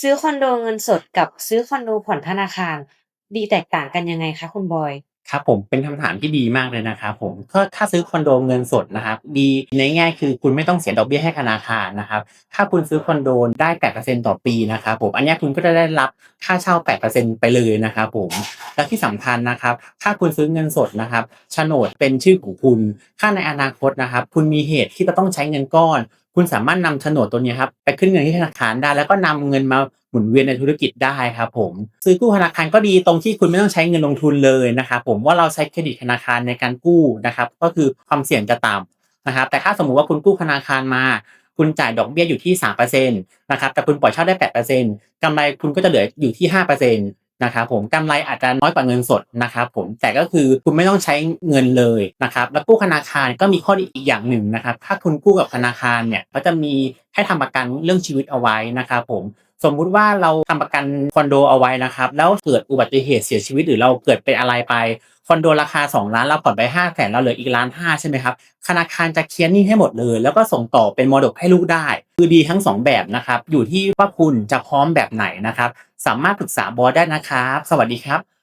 ซื้อคอนโดเงินสดกับซื้อคอนโดผ่อนธนาคาร ดีแตกต่างกันยังไงคะคุณบอย?ครับผมเป็นคำถามที่ดีมากเลยนะครับผมก็ถ้าซื้อคอนโดเงินสดนะครับดีในแง่คือคุณไม่ต้องเสียดอกเบี้ยให้ธนาคารนะครับถ้าคุณซื้อคอนโดได้8%ต่อปีนะครับผมอันนี้คุณก็จะได้รับค่าเช่า8%ไปเลยนะครับผมและที่สำคัญนะครับถ้าคุณซื้อเงินสดนะครับโฉนดเป็นชื่อของคุณ ถ้าในอนาคตนะครับคุณมีเหตุที่จะต้องใช้เงินก้อน คุณสามารถนำโฉนดตัวนี้ครับไปขึ้นเงินที่ธนาคารได้ แล้วก็นำเงินมาหมุนเวียนในธุรกิจได้ครับผมซื้อกู้ธนาคารก็ดีตรงที่คุณไม่ต้องใช้เงินลงทุนเลยนะครับผมว่าเราใช้เครดิตธนาคารในการกู้นะครับก็คือความเสี่ยงจะต่ำนะครับแต่ถ้าสมมุติว่าคุณกู้ธนาคารมา คุณจ่ายดอกเบี้ยอยู่ที่3%นะครับแต่คุณปล่อยเช่าได้8%กำไรคุณก็จะเหลืออยู่ที่5%น นะครับผมกำไรอาจจะน้อยกว่าเงินสดนะครับผมแต่ก็คือคุณไม่ต้องใช้เงินเลยนะครับแล้วกู้ธนาคารก็มีข้อดีอีกอย่างหนึ่งนะครับ ถ้าคุณกู้กับธนาคารเนี่ยเขาจะมีให้ทำประกันเรื่องชีวิตเอาไว้นะครับผม สมมุติว่าเราทำประกันคอนโดเอาไว้นะครับ แล้วเกิดอุบัติเหตุเสียชีวิตหรือเราเกิดเป็นอะไรไปคอนโดราคา 2 ล้านเราผ่อนไป5้าแสนเราเหลืออีกล้านห้าใช่ไหมครับธนาคารจะเคลียร์หนี้ให้หมดเลย แล้วก็ส่งต่อเป็นมรดกให้ลูกได้ คือดีทั้ง 2 แบบนะครับ อยู่ที่ว่าคุณจะพร้อมแบบไหนนะครับ สามารถปรึกษาบอสได้นะครับ สวัสดีครับ